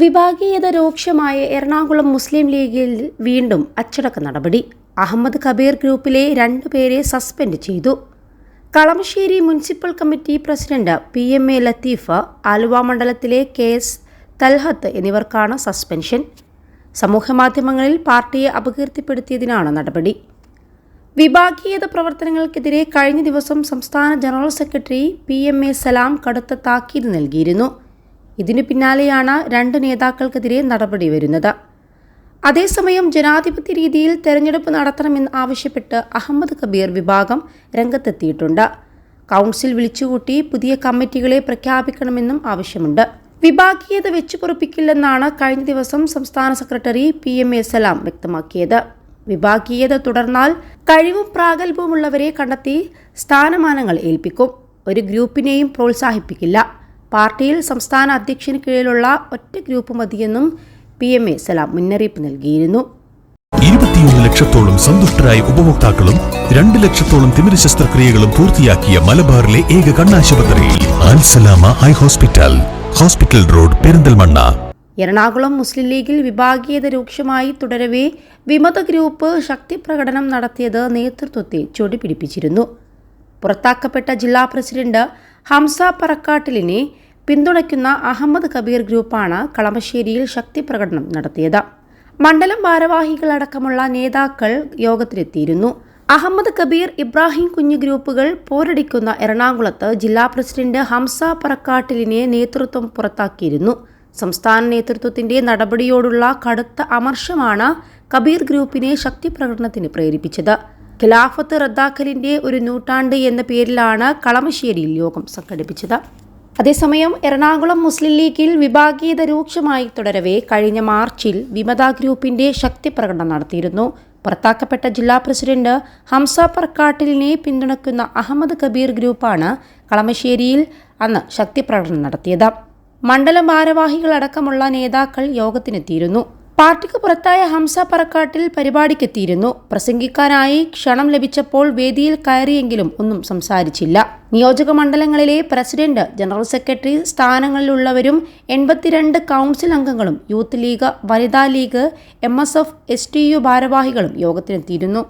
വിഭാഗീയത രൂക്ഷമായ എറണാകുളം മുസ്ലിം ലീഗിൽ വീണ്ടും അച്ചടക്ക നടപടി. അഹമ്മദ് കബീർ ഗ്രൂപ്പിലെ രണ്ടുപേരെ സസ്പെൻഡ് ചെയ്തു. Kalamassery municipal committee president P M A Latheef Aluva മണ്ഡലത്തിലെ കെ എസ് തൽഹത്ത് എന്നിവർക്കാണ് സസ്പെൻഷൻ. സമൂഹമാധ്യമങ്ങളിൽ പാർട്ടിയെ അപകീർത്തിപ്പെടുത്തിയതിനാണ് നടപടി. വിഭാഗീയത പ്രവർത്തനങ്ങൾക്കെതിരെ കഴിഞ്ഞ ദിവസം സംസ്ഥാന general secretary P M A Salam കടുത്ത താക്കീത് നൽകിയിരുന്നു. ഇതിനു പിന്നാലെയാണ് രണ്ട് നേതാക്കൾക്കെതിരെ നടപടി വരുന്നത്. അതേസമയം ജനാധിപത്യ രീതിയിൽ തെരഞ്ഞെടുപ്പ് നടത്തണമെന്ന് ആവശ്യപ്പെട്ട് അഹമ്മദ് കബീർ വിഭാഗം രംഗത്തെത്തിയിട്ടുണ്ട്. കൗൺസിൽ വിളിച്ചുകൂട്ടി പുതിയ കമ്മിറ്റികളെ പ്രഖ്യാപിക്കണമെന്നും ആവശ്യമുണ്ട്. വിഭാഗീയത വെച്ചുപൊറുപ്പിക്കില്ലെന്നാണ് കഴിഞ്ഞ ദിവസം സംസ്ഥാന secretary P M A Salam വ്യക്തമാക്കിയത്. വിഭാഗീയത തുടർന്നാൽ കഴിവും പ്രാഗൽഭവുമുള്ളവരെ കണ്ടെത്തി സ്ഥാനമാനങ്ങൾ ഏൽപ്പിക്കും. ഒരു ഗ്രൂപ്പിനെയും പ്രോത്സാഹിപ്പിക്കില്ല. പാർട്ടിയിൽ സംസ്ഥാന അധ്യക്ഷന് കീഴിലുള്ള ഒറ്റ ഗ്രൂപ്പ് മതിയെന്നും പി എം എ സലാം മുന്നറിയിപ്പ് നൽകിയിരുന്നു. ഇരുപത്തിയൊന്ന് ലക്ഷത്തോളം സന്തുഷ്ടരായ ഉപഭോക്താക്കളും രണ്ട് ലക്ഷത്തോളം തിമിര ശസ്ത്രക്രിയകളും പൂർത്തിയാക്കിയ മലബാറിലെ ഏക കണ്ണാശുപത്രി Al Salama eye hospital hospital road Perinthalmanna. Ernakulam മുസ്ലിം ലീഗിൽ വിഭാഗീയത രൂക്ഷമായി തുടരവേ വിമത ഗ്രൂപ്പ് ശക്തി പ്രകടനം നടത്തിയത് നേതൃത്വത്തെ ചൊടിപിടിപ്പിച്ചിരുന്നു. പുറത്താക്കപ്പെട്ട ജില്ലാ പ്രസിഡന്റ് ഹംസ പറക്കാട്ടിലിനെ പിന്തുണയ്ക്കുന്ന അഹമ്മദ് കബീർ ഗ്രൂപ്പാണ് കളമശ്ശേരിയിൽ ശക്തി പ്രകടനം നടത്തിയത്. മണ്ഡലം ഭാരവാഹികളടക്കമുള്ള നേതാക്കൾ യോഗത്തിലെത്തിയിരുന്നു. അഹമ്മദ് കബീർ ഇബ്രാഹിം കുഞ്ഞു ഗ്രൂപ്പുകൾ പോരടിക്കുന്ന എറണാകുളത്ത് ജില്ലാ പ്രസിഡന്റ് ഹംസ പറക്കാട്ടിലിനെ നേതൃത്വം പുറത്താക്കിയിരുന്നു. സംസ്ഥാന നേതൃത്വത്തിന്റെ നടപടിയോടുള്ള കടുത്ത അമർഷമാണ് കബീർ ഗ്രൂപ്പിനെ ശക്തി പ്രകടനത്തിന് പ്രേരിപ്പിച്ചത്. ഖിലാഫത്ത് റദ്ദാക്കലിന്റെ ഒരു നൂറ്റാണ്ട് എന്ന പേരിലാണ് കളമശ്ശേരിയിൽ യോഗം സംഘടിപ്പിച്ചത്. അതേസമയം എറണാകുളം മുസ്ലിം ലീഗിൽ വിഭാഗീയത രൂക്ഷമായി തുടരവേ കഴിഞ്ഞ മാർച്ചിൽ വിമത ഗ്രൂപ്പിന്റെ ശക്തി പ്രകടനം നടത്തിയിരുന്നു. പുറത്താക്കപ്പെട്ട ജില്ലാ പ്രസിഡന്റ് ഹംസ പർക്കാട്ടിലിനെ പിന്തുണയ്ക്കുന്ന അഹമ്മദ് കബീർ ഗ്രൂപ്പാണ് കളമശ്ശേരിയിൽ അന്ന് ശക്തി പ്രകടനം നടത്തിയത്. മണ്ഡലം ഭാരവാഹികളടക്കമുള്ള നേതാക്കൾ യോഗത്തിനെത്തിയിരുന്നു. പാർട്ടിക്ക് പുറത്തായ ഹംസ പറക്കാട്ടിൽ പരിപാടിക്കെത്തിയിരുന്നു. പ്രസംഗിക്കാനായി ക്ഷണം ലഭിച്ചപ്പോൾ വേദിയിൽ കയറിയെങ്കിലും ഒന്നും സംസാരിച്ചില്ല. നിയോജക മണ്ഡലങ്ങളിലെ പ്രസിഡന്റ് ജനറൽ സെക്രട്ടറി സ്ഥാനങ്ങളിലുള്ളവരും എൺപത്തിരണ്ട് കൗൺസിൽ അംഗങ്ങളും യൂത്ത് ലീഗ് വനിതാ league M S F S T U ഭാരവാഹികളും യോഗത്തിനെത്തിയിരുന്നു.